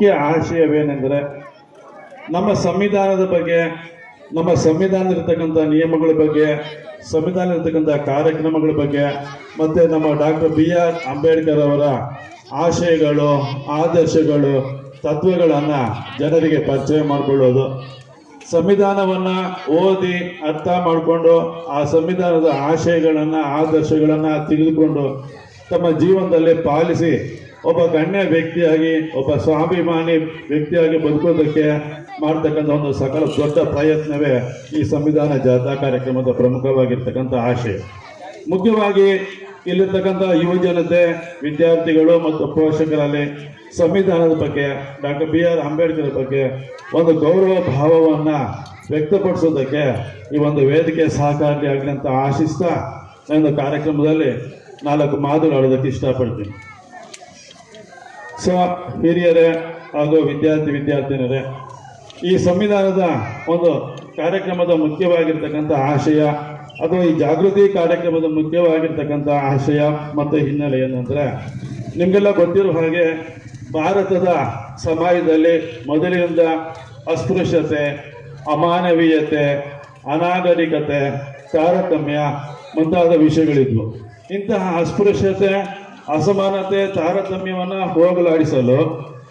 ಮುಖ್ಯ ಆಶಯವೇನೆಂದರೆ ನಮ್ಮ ಸಂವಿಧಾನದ ಬಗ್ಗೆ, ನಮ್ಮ ಸಂವಿಧಾನ ಇರತಕ್ಕಂಥ ನಿಯಮಗಳ ಬಗ್ಗೆ ಸಂವಿಧಾನ ಇರತಕ್ಕಂಥ ಕಾರ್ಯಕ್ರಮಗಳ ಬಗ್ಗೆ, ಮತ್ತು ನಮ್ಮ ಡಾಕ್ಟರ್ ಬಿ ಆರ್ ಅಂಬೇಡ್ಕರ್ ಅವರ ಆಶಯಗಳು, ಆದರ್ಶಗಳು, ತತ್ವಗಳನ್ನು ಜನರಿಗೆ ಪರಿಚಯ ಮಾಡಿಕೊಳ್ಳೋದು. ಸಂವಿಧಾನವನ್ನು ಓದಿ ಅರ್ಥ ಮಾಡಿಕೊಂಡು ಆ ಸಂವಿಧಾನದ ಆಶಯಗಳನ್ನು, ಆದರ್ಶಗಳನ್ನು ತಿಳಿದುಕೊಂಡು ತಮ್ಮ ಜೀವನದಲ್ಲಿ ಪಾಲಿಸಿ ಒಬ್ಬ ಗಣ್ಯ ವ್ಯಕ್ತಿಯಾಗಿ, ಒಬ್ಬ ಸ್ವಾಭಿಮಾನಿ ವ್ಯಕ್ತಿಯಾಗಿ ಬದುಕೋದಕ್ಕೆ ಮಾಡ್ತಕ್ಕಂಥ ಒಂದು ಸಕಲ ದೊಡ್ಡ ಪ್ರಯತ್ನವೇ ಈ ಸಂವಿಧಾನ ಜಾಥಾ ಕಾರ್ಯಕ್ರಮದ ಪ್ರಮುಖವಾಗಿರ್ತಕ್ಕಂಥ ಆಶಯ. ಮುಖ್ಯವಾಗಿ ಇಲ್ಲಿರ್ತಕ್ಕಂಥ ಯುವ ಜನತೆ, ವಿದ್ಯಾರ್ಥಿಗಳು ಮತ್ತು ಪೋಷಕರಲ್ಲಿ ಸಂವಿಧಾನದ ಬಗ್ಗೆ, ಡಾಕ್ಟರ್ ಬಿ ಆರ್ ಅಂಬೇಡ್ಕರ್ ಬಗ್ಗೆ ಒಂದು ಗೌರವ ಭಾವವನ್ನು ವ್ಯಕ್ತಪಡಿಸೋದಕ್ಕೆ ಈ ಒಂದು ವೇದಿಕೆ ಸಹಕಾರಿಯಾಗಲಿ ಅಂತ ಆಶಿಸ್ತಾ ನನ್ನ ಕಾರ್ಯಕ್ರಮದಲ್ಲಿ ನಾಲ್ಕು ಮಾತುಗಳಾಡೋದಕ್ಕೆ ಇಷ್ಟಪಡ್ತೀನಿ. ಸೊ ಹಿರಿಯರೇ ಹಾಗೂ ವಿದ್ಯಾರ್ಥಿ ವಿದ್ಯಾರ್ಥಿನಿಯರೇ, ಈ ಸಂವಿಧಾನದ ಒಂದು ಕಾರ್ಯಕ್ರಮದ ಮುಖ್ಯವಾಗಿರ್ತಕ್ಕಂಥ ಆಶಯ ಅಥವಾ ಈ ಜಾಗೃತಿ ಕಾರ್ಯಕ್ರಮದ ಮುಖ್ಯವಾಗಿರ್ತಕ್ಕಂಥ ಆಶಯ ಮತ್ತು ಹಿನ್ನೆಲೆ ಏನಂದರೆ ನಿಮಗೆಲ್ಲ ಗೊತ್ತಿರೋ ಹಾಗೆ ಭಾರತದ ಸಮಾಜದಲ್ಲಿ ಮೊದಲಿನಿಂದ ಅಸ್ಪೃಶ್ಯತೆ, ಅಮಾನವೀಯತೆ, ಅನಾಗರಿಕತೆ, ತಾರತಮ್ಯ ಮುಂತಾದ ವಿಷಯಗಳಿದ್ವು. ಇಂತಹ ಅಸ್ಪೃಶ್ಯತೆ ಅಸಮಾನತೆ, ತಾರತಮ್ಯವನ್ನು ಹೋಗಲಾಡಿಸಲು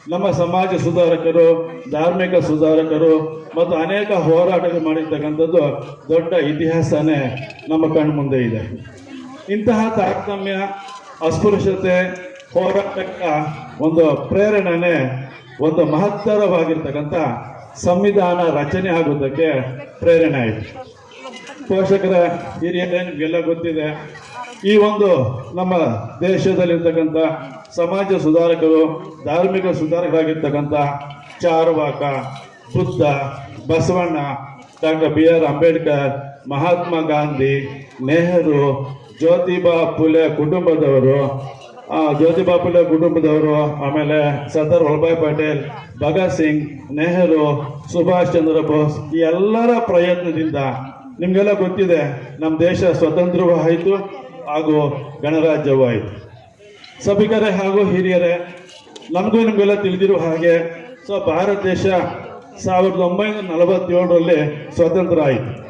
ನಮ್ಮ ಸಮಾಜ ಸುಧಾರಕರು, ಧಾರ್ಮಿಕ ಸುಧಾರಕರು ಮತ್ತು ಅನೇಕ ಹೋರಾಟಗಳು ಮಾಡಿರ್ತಕ್ಕಂಥದ್ದು ದೊಡ್ಡ ಇತಿಹಾಸನೇ ನಮ್ಮ ಕಣ್ಮುಂದೆ ಇದೆ. ಇಂತಹ ತಾರತಮ್ಯ, ಅಸ್ಪೃಶ್ಯತೆ, ಹೋರಾಟಕ್ಕ ಒಂದು ಪ್ರೇರಣೆ ಒಂದು ಮಹತ್ತರವಾಗಿರ್ತಕ್ಕಂಥ ಸಂವಿಧಾನ ರಚನೆ ಆಗೋದಕ್ಕೆ ಪ್ರೇರಣೆ ಆಯಿತು ಪೋಷಕರ ಹಿರಿಯರೇ ನಿಮಗೆಲ್ಲ ಗೊತ್ತಿದೆ ಈ ಒಂದು ನಮ್ಮ ದೇಶದಲ್ಲಿರ್ತಕ್ಕಂಥ ಸಮಾಜ ಸುಧಾರಕರು, ಧಾರ್ಮಿಕ ಸುಧಾರಕರಾಗಿರ್ತಕ್ಕಂಥ Charvaka, Buddha, Basavanna, doctor B R Ambedkar, Mahatma Gandhi, Nehru, Jyotiba Phule ಕುಟುಂಬದವರು ಜ್ಯೋತಿಬಾ ಫುಲೆ ಕುಟುಂಬದವರು, ಆಮೇಲೆ ಸರ್ದಾರ್ ವಲ್ಲಭಾಯ್ ಪಟೇಲ್, ಭಗತ್ ಸಿಂಗ್, ನೆಹರು, ಸುಭಾಷ್ ಚಂದ್ರ ಬೋಸ್ ಎಲ್ಲರ ಪ್ರಯತ್ನದಿಂದ ನಿಮಗೆಲ್ಲ ಗೊತ್ತಿದೆ ನಮ್ಮ ದೇಶ ಸ್ವತಂತ್ರವೂ ಆಯಿತು ಹಾಗೂ ಗಣರಾಜ್ಯವಾಯಿತು. ಸಭಿಕರೇ ಹಾಗೂ ಹಿರಿಯರೇ, ನಮಗೂ ನಿಮಗೆಲ್ಲ ತಿಳಿದಿರುವ ಹಾಗೆ ಸೊ, ಭಾರತ ದೇಶ ಸಾವಿರದ ಒಂಬೈನೂರ ನಲವತ್ತೇಳರಲ್ಲಿ ಸ್ವತಂತ್ರ ಆಯಿತು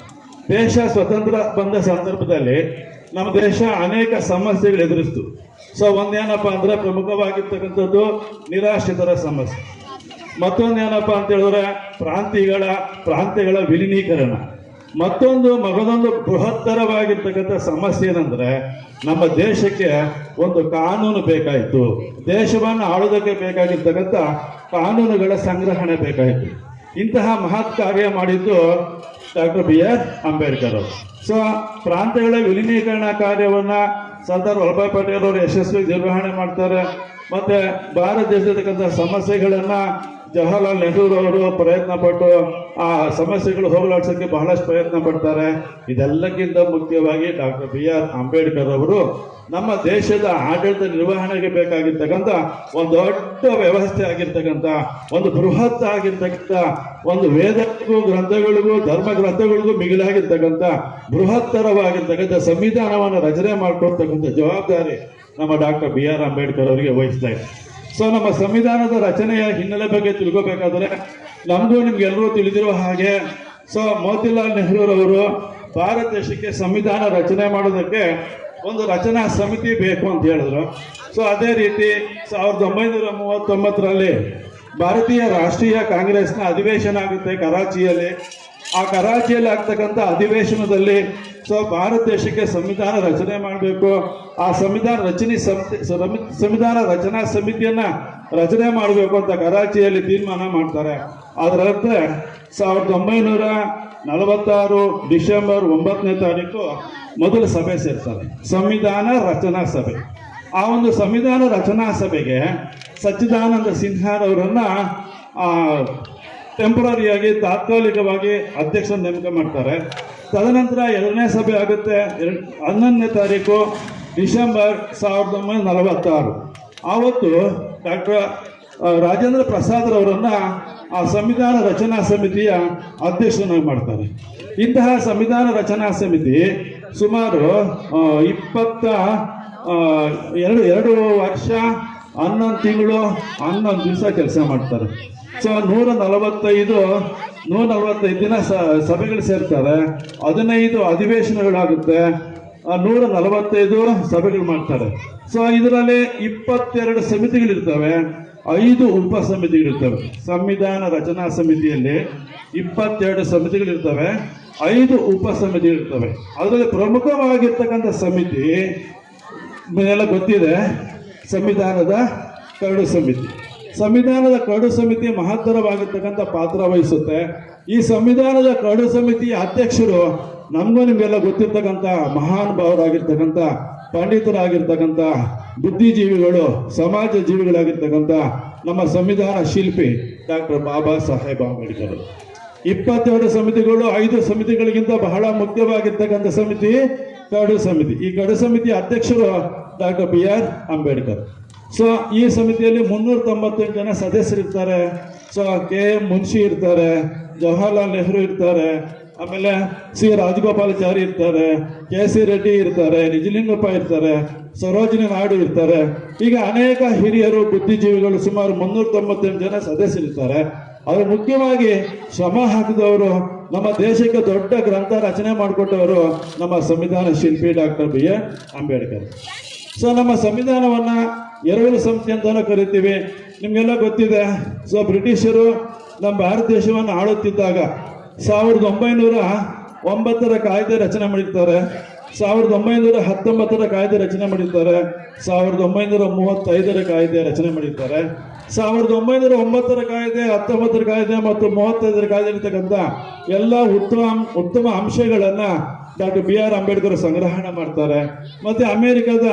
ದೇಶ ಸ್ವತಂತ್ರ ಬಂದ ಸಂದರ್ಭದಲ್ಲಿ ನಮ್ಮ ದೇಶ ಅನೇಕ ಸಮಸ್ಯೆಗಳು ಎದುರಿಸ್ತು. ಸೊ, ಒಂದೇನಪ್ಪ ಅಂದ್ರೆ ಪ್ರಮುಖವಾಗಿರ್ತಕ್ಕಂಥದ್ದು ನಿರಾಶ್ರಿತರ ಸಮಸ್ಯೆ. ಮತ್ತೊಂದೇನಪ್ಪ ಅಂತ ಹೇಳಿದ್ರೆ, ಪ್ರಾಂತಿಗಳ, ಪ್ರಾಂತ್ಯಗಳ ವಿಲೀನೀಕರಣ. ಮತ್ತೊಂದು ಮಗದೊಂದು ಬೃಹತ್ತರವಾಗಿರ್ತಕ್ಕಂಥ ಸಮಸ್ಯೆ ಏನಂದ್ರೆ ನಮ್ಮ ದೇಶಕ್ಕೆ ಒಂದು ಕಾನೂನು ಬೇಕಾಯಿತು. ದೇಶವನ್ನು ಆಳೋದಕ್ಕೆ ಬೇಕಾಗಿರ್ತಕ್ಕಂಥ ಕಾನೂನುಗಳ ಸಂಗ್ರಹಣೆ ಬೇಕಾಯಿತು. ಇಂತಹ ಮಹತ್ ಕಾರ್ಯ ಮಾಡಿದ್ದು ಡಾಕ್ಟರ್ ಬಿ ಆರ್ ಅಂಬೇಡ್ಕರ್ ಅವರು. ಸೊ ಪ್ರಾಂತ್ಯಗಳ ವಿಲೀನೀಕರಣ ಕಾರ್ಯವನ್ನ ಸರ್ದಾರ್ ವಲ್ಲಭಾಯ್ ಪಟೇಲ್ ಅವರು ಯಶಸ್ವಿ ನಿರ್ವಹಣೆ ಮಾಡ್ತಾರೆ. ಮತ್ತೆ ಭಾರತ ದೇಶದಕ್ಕಂಥ ಸಮಸ್ಯೆಗಳನ್ನ ಜವಾಹರ್ಲಾಲ್ ನೆಹರೂ ಅವರು ಪ್ರಯತ್ನ ಪಟ್ಟು ಆ ಸಮಸ್ಯೆಗಳು ಹೋಗಲಾಡ್ಸೋಕ್ಕೆ ಬಹಳಷ್ಟು ಪ್ರಯತ್ನ ಪಡ್ತಾರೆ. ಇದೆಲ್ಲಕ್ಕಿಂತ ಮುಖ್ಯವಾಗಿ ಡಾಕ್ಟರ್ ಬಿ ಆರ್ ಅಂಬೇಡ್ಕರ್ ಅವರು ನಮ್ಮ ದೇಶದ ಆಡಳಿತ ನಿರ್ವಹಣೆಗೆ ಬೇಕಾಗಿರ್ತಕ್ಕಂಥ ಒಂದು ದೊಡ್ಡ ವ್ಯವಸ್ಥೆ ಆಗಿರ್ತಕ್ಕಂಥ, ಒಂದು ಬೃಹತ್ ಆಗಿರ್ತಕ್ಕಂಥ, ಒಂದು ವೇದಕ್ಕೂ ಗ್ರಂಥಗಳಿಗೂ ಧರ್ಮ ಗ್ರಂಥಗಳಿಗೂ ಮಿಗಿಲಾಗಿರ್ತಕ್ಕಂಥ, ಬೃಹತ್ತರವಾಗಿರ್ತಕ್ಕಂಥ ಸಂವಿಧಾನವನ್ನು ರಚನೆ ಮಾಡಿಕೊಡ್ತಕ್ಕಂಥ ಜವಾಬ್ದಾರಿ ನಮ್ಮ ಡಾಕ್ಟರ್ ಬಿ ಆರ್ ಅಂಬೇಡ್ಕರ್ ಅವರಿಗೆ ವಹಿಸ್ತಾ ಇದೆ. ಸೊ ನಮ್ಮ ಸಂವಿಧಾನದ ರಚನೆಯ ಹಿನ್ನೆಲೆ ಬಗ್ಗೆ ತಿಳ್ಕೋಬೇಕಾದ್ರೆ, ನಮಗೂ ನಿಮ್ಗೆಲ್ಲರೂ ತಿಳಿದಿರುವ ಹಾಗೆ ಸೊ ಮೋತಿಲಾಲ್ ನೆಹರೂರವರು ಭಾರತ ದೇಶಕ್ಕೆ ಸಂವಿಧಾನ ರಚನೆ ಮಾಡೋದಕ್ಕೆ ಒಂದು ರಚನಾ ಸಮಿತಿ ಬೇಕು ಅಂತ ಹೇಳಿದ್ರು. ಸೊ ಅದೇ ರೀತಿ ಸಾವಿರದ ಒಂಬೈನೂರ ಮೂವತ್ತೊಂಬತ್ತರಲ್ಲಿ ಭಾರತೀಯ ರಾಷ್ಟ್ರೀಯ ಕಾಂಗ್ರೆಸ್ನ ಅಧಿವೇಶನ ಆಗುತ್ತೆ ಕರಾಚಿಯಲ್ಲಿ. ಆ ಕರಾಚಿಯಲ್ಲಿ ಆಗ್ತಕ್ಕಂಥ ಅಧಿವೇಶನದಲ್ಲಿ ಸೊ ಭಾರತ ದೇಶಕ್ಕೆ ಸಂವಿಧಾನ ರಚನೆ ಮಾಡಬೇಕು. ಆ ಸಂವಿಧಾನ ರಚನೆ ಸಮಿತಿ ಸಂವಿಧಾನ ರಚನಾ ಸಮಿತಿಯನ್ನ ರಚನೆ ಮಾಡಬೇಕು ಅಂತ ಕರಾಚಿಯಲ್ಲಿ ತೀರ್ಮಾನ ಮಾಡ್ತಾರೆ. ಅದರಂತ ಸಾವಿರದ ಒಂಬೈನೂರ ನಲವತ್ತಾರು ಡಿಸೆಂಬರ್ ಒಂಬತ್ತನೇ ತಾರೀಕು ಮೊದಲ ಸಭೆ ಸೇರ್ತಾರೆ. ಸಂವಿಧಾನ ರಚನಾ ಸಭೆ. ಆ ಒಂದು ಸಂವಿಧಾನ ರಚನಾ ಸಭೆಗೆ ಸಚ್ಚಿದಾನಂದ ಸಿನ್ಹಾರವರನ್ನ ಟೆಂಪರರಿಯಾಗಿ ತಾತ್ಕಾಲಿಕವಾಗಿ ಅಧ್ಯಕ್ಷ ನೇಮಕ ಮಾಡ್ತಾರೆ. ತದನಂತರ ಎರಡನೇ ಸಭೆ ಆಗುತ್ತೆ. ಎರಡ್, ಹನ್ನೊಂದನೇ ತಾರೀಕು ಡಿಸೆಂಬರ್ ಸಾವಿರದ ಒಂಬೈನೂರ ನಲವತ್ತಾರು. ಆವತ್ತು ಡಾಕ್ಟರ್ ರಾಜೇಂದ್ರ ಪ್ರಸಾದ್ ಅವರನ್ನ ಆ ಸಂವಿಧಾನ ರಚನಾ ಸಮಿತಿಯ ಅಧ್ಯಕ್ಷನಾಗಿ ಮಾಡ್ತಾರೆ. ಇಂತಹ ಸಂವಿಧಾನ ರಚನಾ ಸಮಿತಿ ಸುಮಾರು ಇಪ್ಪತ್ತ ಎರಡು ಎರಡು ವರ್ಷ, ಹನ್ನೊಂದು ತಿಂಗಳು, ಹನ್ನೊಂದು ದಿವಸ ಕೆಲಸ ಮಾಡ್ತಾರೆ. ಸೊ ನೂರ ನಲವತ್ತೈದು ನೂರ ನಲವತ್ತೈದು ದಿನ ಸಭೆಗಳು ಸೇರ್ತಾರೆ. ಹದಿನೈದು ಅಧಿವೇಶನಗಳಾಗುತ್ತೆ. ನೂರ ನಲವತ್ತೈದು ಸಭೆಗಳು ಮಾಡ್ತಾರೆ. ಸೊ, ಇದರಲ್ಲಿ ಇಪ್ಪತ್ತೆರಡು ಸಮಿತಿಗಳಿರ್ತವೆ. ಐದು ಉಪ ಸಮಿತಿಗಳಿರ್ತವೆ ಸಂವಿಧಾನ ರಚನಾ ಸಮಿತಿಯಲ್ಲಿ ಇಪ್ಪತ್ತೆರಡು ಸಮಿತಿಗಳಿರ್ತವೆ. ಐದು ಉಪ ಸಮಿತಿಗಳಿರ್ತವೆ ಅದರಲ್ಲಿ ಪ್ರಮುಖವಾಗಿರ್ತಕ್ಕಂಥ ಸಮಿತಿ ಗೊತ್ತಿದೆ, ಸಂವಿಧಾನದ ಕರಡು ಸಮಿತಿ. ಸಂವಿಧಾನದ ಕರಡು ಸಮಿತಿ ಮಹತ್ತರವಾಗಿರ್ತಕ್ಕಂಥ ಪಾತ್ರ ವಹಿಸುತ್ತೆ. ಈ ಸಂವಿಧಾನದ ಕರಡು ಸಮಿತಿಯ ಅಧ್ಯಕ್ಷರು ನಮಗೂ ನಿಮಗೆಲ್ಲ ಗೊತ್ತಿರ್ತಕ್ಕಂಥ ಮಹಾನುಭಾವರಾಗಿರ್ತಕ್ಕಂಥ ಪಂಡಿತರಾಗಿರ್ತಕ್ಕಂಥ ಬುದ್ಧಿಜೀವಿಗಳು ಸಮಾಜ ಜೀವಿಗಳಾಗಿರ್ತಕ್ಕಂಥ ನಮ್ಮ ಸಂವಿಧಾನ ಶಿಲ್ಪಿ ಡಾಕ್ಟರ್ ಬಾಬಾ ಸಾಹೇಬ್ ಅಂಬೇಡ್ಕರ್. ಇಪ್ಪತ್ತೆರಡು ಸಮಿತಿಗಳು, ಐದು ಸಮಿತಿಗಳಿಗಿಂತ ಬಹಳ ಮುಖ್ಯವಾಗಿರ್ತಕ್ಕಂಥ ಸಮಿತಿ ಕರಡು ಸಮಿತಿ. ಈ ಕರಡು ಸಮಿತಿ ಅಧ್ಯಕ್ಷರು doctor B R Ambedkar. So ಈ ಸಮಿತಿಯಲ್ಲಿ ಮುನ್ನೂರ ತೊಂಬತ್ತೆಂಟು ಜನ ಸದಸ್ಯರಿರ್ತಾರೆ ಸೊ ಕೆ ಎಂ ಮುನ್ಷಿ ಇರ್ತಾರೆ, ಜವಾಹರ್ಲಾಲ್ ನೆಹರು ಇರ್ತಾರೆ, ಆಮೇಲೆ ಸಿ ರಾಜಗೋಪಾಲಾಚಾರಿ ಇರ್ತಾರೆ, ಕೆ ಸಿ ರೆಡ್ಡಿ ಇರ್ತಾರೆ, ನಿಜಲಿಂಗಪ್ಪ ಇರ್ತಾರೆ, ಸರೋಜಿನಿ ನಾಯ್ಡು ಇರ್ತಾರೆ. ಈಗ ಅನೇಕ ಹಿರಿಯರು, ಬುದ್ಧಿಜೀವಿಗಳು ಸುಮಾರು ಮುನ್ನೂರ ತೊಂಬತ್ತೆಂಟು ಜನ ಸದಸ್ಯರಿರ್ತಾರೆ ಅವರು ಮುಖ್ಯವಾಗಿ ಶ್ರಮ ಹಾಕಿದವರು ನಮ್ಮ ದೇಶಕ್ಕೆ ದೊಡ್ಡ ಗ್ರಂಥ ರಚನೆ ಮಾಡಿಕೊಟ್ಟವರು ನಮ್ಮ ಸಂವಿಧಾನ ಶಿಲ್ಪಿ doctor B A Ambedkar. So ನಮ್ಮ ಸಂವಿಧಾನವನ್ನ ಎರವಲು ಸಂಸ್ಥೆ ಅಂತಲೂ ಕರಿತೀವಿ. ನಿಮಗೆಲ್ಲ ಗೊತ್ತಿದೆ, ಸೊ ಬ್ರಿಟಿಷರು ನಮ್ಮ ಭಾರತ ದೇಶವನ್ನು ಆಳುತ್ತಿದ್ದಾಗ ಸಾವಿರದ ಒಂಬೈನೂರ ಒಂಬತ್ತರ ಕಾಯ್ದೆ ರಚನೆ ಮಾಡಿರ್ತಾರೆ, ಸಾವಿರದ ಒಂಬೈನೂರ ಹತ್ತೊಂಬತ್ತರ ಕಾಯ್ದೆ ರಚನೆ ಮಾಡಿರ್ತಾರೆ, ಸಾವಿರದ ಒಂಬೈನೂರ ಮೂವತ್ತೈದರ ಕಾಯ್ದೆ ರಚನೆ ಮಾಡಿರ್ತಾರೆ. ಸಾವಿರದ ಒಂಬೈನೂರ ಒಂಬತ್ತರ ಕಾಯ್ದೆ, ಹತ್ತೊಂಬತ್ತರ ಕಾಯ್ದೆ ಮತ್ತು ಮೂವತ್ತೈದರ ಕಾಯ್ದೆ ಇರ್ತಕ್ಕಂಥ ಎಲ್ಲ ಉತ್ತಮ ಉತ್ತಮ ಅಂಶಗಳನ್ನು ಡಾಕ್ಟರ್ ಬಿ ಆರ್ ಅಂಬೇಡ್ಕರ್ ಸಂಗ್ರಹಣೆ ಮಾಡ್ತಾರೆ. ಮತ್ತೆ ಅಮೆರಿಕದ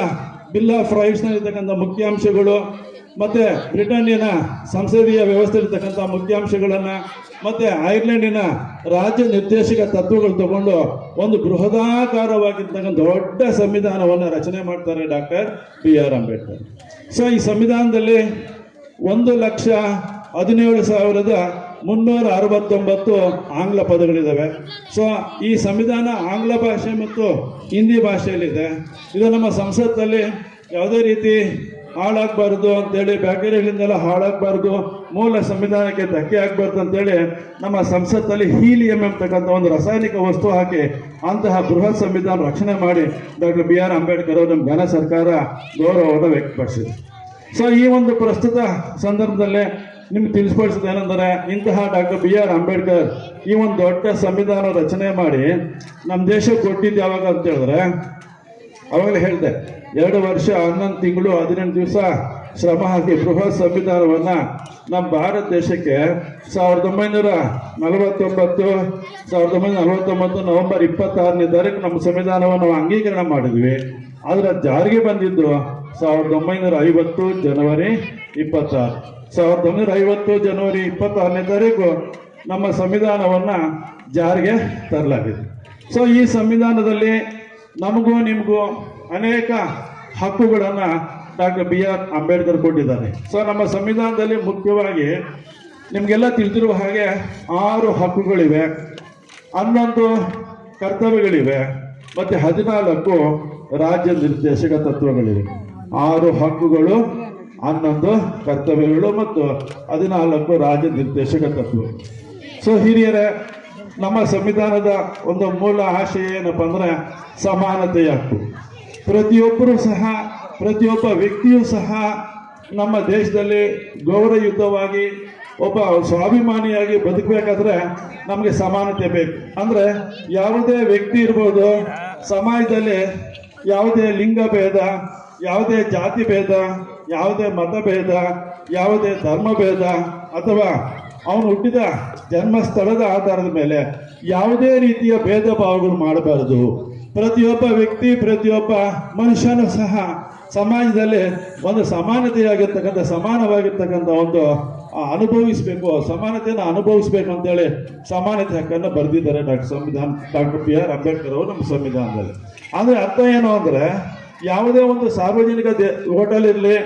ಬಿಲ್ ಆಫ್ ರೈಟ್ಸ್ ಇರ್ತಕ್ಕಂಥ ಮುಖ್ಯಾಂಶಗಳು ಮತ್ತೆ ಬ್ರಿಟನ್ನಿನ ಸಂಸದೀಯ ವ್ಯವಸ್ಥೆ ಇರ್ತಕ್ಕಂಥ ಮುಖ್ಯಾಂಶಗಳನ್ನ ಮತ್ತೆ ಐರ್ಲೆಂಡಿನ ರಾಜ್ಯ ನಿರ್ದೇಶಕ ತತ್ವಗಳು ತಗೊಂಡು ಒಂದು ಬೃಹದಾಕಾರವಾಗಿರ್ತಕ್ಕಂಥ ದೊಡ್ಡ ಸಂವಿಧಾನವನ್ನು ರಚನೆ ಮಾಡ್ತಾರೆ doctor B R Ambedkar. So ಈ ಸಂವಿಧಾನದಲ್ಲಿ ಒಂದು ಲಕ್ಷ ಹದಿನೇಳು ಸಾವಿರದ ಮುನ್ನೂರ ಅರವತ್ತೊಂಬತ್ತು ಆಂಗ್ಲ ಪದಗಳಿದ್ದಾವೆ ಸೊ ಈ ಸಂವಿಧಾನ ಆಂಗ್ಲ ಭಾಷೆ ಮತ್ತು ಹಿಂದಿ ಭಾಷೆಯಲ್ಲಿದೆ. ಇದು ನಮ್ಮ ಸಂಸತ್ತಲ್ಲಿ ಯಾವುದೇ ರೀತಿ ಹಾಳಾಗಬಾರ್ದು ಅಂತೇಳಿ ಬ್ಯಾಕ್ಟೀರಿಯಾಗಳಿಂದೆಲ್ಲ ಹಾಳಾಗಬಾರ್ದು, ಮೂಲ ಸಂವಿಧಾನಕ್ಕೆ ಧಕ್ಕೆ ಆಗಬಾರ್ದು ಅಂತೇಳಿ ನಮ್ಮ ಸಂಸತ್ತಲ್ಲಿ ಹೀಲಿಯಂ ಎಂಬತಕ್ಕಂಥ ಒಂದು ರಾಸಾಯನಿಕ ವಸ್ತು ಹಾಕಿ ಅಂತಹ ಬೃಹತ್ ಸಂವಿಧಾನ ರಕ್ಷಣೆ ಮಾಡಿ ಡಾಕ್ಟರ್ ಬಿ ಆರ್ ಅಂಬೇಡ್ಕರ್ ಅವರು ನಮ್ಮ ಘನ ಸರ್ಕಾರ ಗೌರವವನ್ನು ವ್ಯಕ್ತಪಡಿಸಿದೆ. ಸೊ ಈ ಒಂದು ಪ್ರಸ್ತುತ ಸಂದರ್ಭದಲ್ಲಿ ನಿಮ್ಗೆ ತಿಳಿಸ್ಪಡಿಸಿದ ಏನಂದರೆ, ಇಂತಹ ಡಾಕ್ಟರ್ ಬಿ ಆರ್ ಅಂಬೇಡ್ಕರ್ ಈ ಒಂದು ದೊಡ್ಡ ಸಂವಿಧಾನ ರಚನೆ ಮಾಡಿ ನಮ್ಮ ದೇಶಕ್ಕೆ ಕೊಟ್ಟಿದ್ದು ಯಾವಾಗ ಅಂತ ಹೇಳಿದ್ರೆ, ಅವಾಗಲೇ ಹೇಳಿದೆ, ಎರಡು ವರ್ಷ, ಹನ್ನೊಂದು ತಿಂಗಳು, ಹದಿನೆಂಟು ದಿವಸ ಶ್ರಮ ಹಾಕಿ ಬೃಹತ್ ಸಂವಿಧಾನವನ್ನು ನಮ್ಮ ಭಾರತ ದೇಶಕ್ಕೆ ಸಾವಿರದ ಒಂಬೈನೂರ ನಲವತ್ತೊಂಬತ್ತು, ಸಾವಿರದ ಒಂಬೈನೂರ ನಲವತ್ತೊಂಬತ್ತು ನವೆಂಬರ್ ಇಪ್ಪತ್ತಾರನೇ ತಾರೀಕು ನಮ್ಮ ಸಂವಿಧಾನವನ್ನು ಅಂಗೀಕರಣ ಮಾಡಿದ್ವಿ. ಆದರೆ ಜಾರಿಗೆ ಬಂದಿದ್ದು ಸಾವಿರದ ಒಂಬೈನೂರ ಐವತ್ತು ಜನವರಿ ಇಪ್ಪತ್ತಾರು ಸಾವಿರದ ಒಂಬೈನೂರ ಐವತ್ತು ಜನವರಿ ಇಪ್ಪತ್ತಾರನೇ ತಾರೀಕು ನಮ್ಮ ಸಂವಿಧಾನವನ್ನು ಜಾರಿಗೆ ತರಲಾಗಿದೆ. ಸೊ ಈ ಸಂವಿಧಾನದಲ್ಲಿ ನಮಗೂ ನಿಮಗೂ ಅನೇಕ ಹಕ್ಕುಗಳನ್ನು ಡಾಕ್ಟರ್ ಬಿ ಆರ್ ಅಂಬೇಡ್ಕರ್ ಕೊಟ್ಟಿದ್ದಾರೆ. ಸೊ ನಮ್ಮ ಸಂವಿಧಾನದಲ್ಲಿ ಮುಖ್ಯವಾಗಿ ನಿಮಗೆಲ್ಲ ತಿಳಿದಿರುವ ಹಾಗೆ ಆರು ಹಕ್ಕುಗಳಿವೆ. ಹನ್ನೊಂದು ಕರ್ತವ್ಯಗಳಿವೆ. ಮತ್ತು ಹದಿನಾಲ್ಕು ರಾಜ್ಯ ನಿರ್ದೇಶಕ ತತ್ವಗಳಿವೆ. ಆರು ಹಕ್ಕುಗಳು ಹನ್ನೊಂದು ಕರ್ತವ್ಯಗಳು ಮತ್ತು ಹದಿನಾಲ್ಕು ರಾಜ್ಯ ನಿರ್ದೇಶಕ ತತ್ವ. ಸೊ ಹಿರಿಯರೇ, ನಮ್ಮ ಸಂವಿಧಾನದ ಒಂದು ಮೂಲ ಆಶಯ ಏನಪ್ಪ ಅಂದ್ರೆ ಸಮಾನತೆಯ ಹಕ್ಕು ಪ್ರತಿಯೊಬ್ಬರೂ ಸಹ, ಪ್ರತಿಯೊಬ್ಬ ವ್ಯಕ್ತಿಯೂ ಸಹ ನಮ್ಮ ದೇಶದಲ್ಲಿ ಗೌರವಯುತವಾಗಿ ಒಬ್ಬ ಸ್ವಾಭಿಮಾನಿಯಾಗಿ ಬದುಕಬೇಕಾದ್ರೆ ನಮಗೆ ಸಮಾನತೆ ಬೇಕು. ಅಂದ್ರೆ ಯಾವುದೇ ವ್ಯಕ್ತಿ ಇರ್ಬೋದು, ಸಮಾಜದಲ್ಲಿ ಯಾವುದೇ ಲಿಂಗ ಭೇದ, ಯಾವುದೇ ಜಾತಿ ಭೇದ ಯಾವುದೇ ಮತ ಭೇದ ಯಾವುದೇ ಧರ್ಮಭೇದ ಅಥವಾ ಅವನು ಹುಟ್ಟಿದ ಜನ್ಮಸ್ಥಳದ ಆಧಾರದ ಮೇಲೆ ಯಾವುದೇ ರೀತಿಯ ಭೇದ ಭಾವಗಳು ಮಾಡಬಾರದು. ಪ್ರತಿಯೊಬ್ಬ ವ್ಯಕ್ತಿ, ಪ್ರತಿಯೊಬ್ಬ ಮನುಷ್ಯನೂ ಸಹ ಸಮಾಜದಲ್ಲಿ ಒಂದು ಸಮಾನತೆಯಾಗಿರ್ತಕ್ಕಂಥ, ಸಮಾನವಾಗಿರ್ತಕ್ಕಂಥ ಒಂದು ಅನುಭವಿಸಬೇಕು, ಸಮಾನತೆಯನ್ನು ಅನುಭವಿಸ್ಬೇಕು ಅಂತೇಳಿ ಸಮಾನತೆ ಹಕ್ಕನ್ನು ಬರೆದಿದ್ದಾರೆ ಡಾಕ್ಟರ್ ಸಂವಿಧಾನ, ಡಾಕ್ಟರ್ ಬಿ ಆರ್ ಅಂಬೇಡ್ಕರ್ ಅವರು ನಮ್ಮ ಸಂವಿಧಾನದಲ್ಲಿ. ಆದರೆ ಅರ್ಥ ಏನು ಅಂದ್ರೆ ಯಾವುದೇ ಒಂದು ಸಾರ್ವಜನಿಕ ಹೋಟೆಲ್ ಇರಲಿ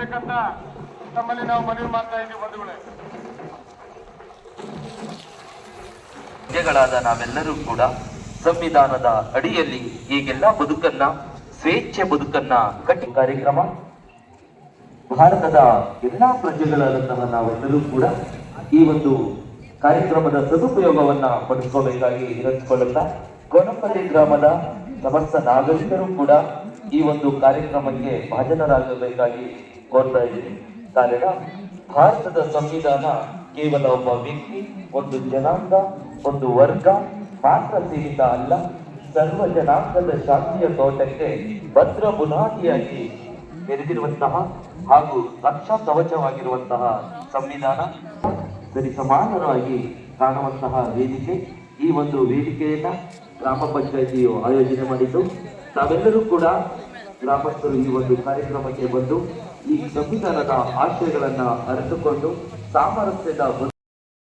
ಮಾಡಬೇಕಂತ ತಮ್ಮಲ್ಲಿ ನಾವು ಮನವಿ ಮಾಡ್ತಾ ಇದ್ದೀವಿ ಬಂಧುಗಳೇ. ಪ್ರಜೆಗಳಾದ ನಾವೆಲ್ಲರೂ ಕೂಡ ಸಂವಿಧಾನದ ಅಡಿಯಲ್ಲಿ ಈಗೆಲ್ಲ ಬದುಕನ್ನ, ಸ್ವೇಚ್ಛೆ ಬದುಕನ್ನ ಕಟ್ಟಿ ಕಾರ್ಯಕ್ರಮ. ಭಾರತದ ಎಲ್ಲಾ ಪ್ರಜೆಗಳಾದಂತಹ ನಾವೆಲ್ಲರೂ ಕೂಡ ಈ ಒಂದು ಕಾರ್ಯಕ್ರಮದ ಸದುಪಯೋಗವನ್ನ ಪಡಿಸ್ಕೋಬೇಕಾಗಿ ಇರಿಸಿಕೊಳ್ಳುತ್ತಾ, ಕೊನಪಲ್ಲಿ ಗ್ರಾಮದ ಸಮಸ್ತ ನಾಗರಿಕರು ಕೂಡ ಈ ಒಂದು ಕಾರ್ಯಕ್ರಮಕ್ಕೆ ಭಾಜನರಾಗಬೇಕಾಗಿ ಕೋರ್ತಾ ಇದ್ದೀನಿ. ಕಾರಣ, ಭಾರತದ ಸಂವಿಧಾನ ಕೇವಲ ಒಬ್ಬ ವ್ಯಕ್ತಿ, ಒಂದು ಜನಾಂಗ, ಒಂದು ವರ್ಗ ಮಾತ್ರ ಸೀಮಿತ ಅಲ್ಲ, ಸರ್ವ ಜನಾಂಗದ ಶಾಂತಿಯ ತೋಟಕ್ಕೆ ಭದ್ರ ಬುನಾದಿಯಾಗಿ ತೆರೆದಿರುವಂತಹ ಹಾಗೂ ರಕ್ಷಾ ಕವಚವಾಗಿರುವಂತಹ ಸಂವಿಧಾನ ಸರಿ ಸಮಾನರಾಗಿ ಕಾಣುವಂತಹ ವೇದಿಕೆ, ಈ ಒಂದು ವೇದಿಕೆಯನ್ನ ಗ್ರಾಮ ಪಂಚಾಯಿತಿಯು ಆಯೋಜನೆ ಮಾಡಿದ್ದು. ತಾವೆಲ್ಲರೂ ಕೂಡ ಗ್ರಾಮಸ್ಥರು ಈ ಒಂದು ಕಾರ್ಯಕ್ರಮಕ್ಕೆ ಬಂದು ಈ ಸಂವಿಧಾನದ ಆಶಯಗಳನ್ನ ಅರಿತುಕೊಂಡು ಸಾಮರಸ್ಯದ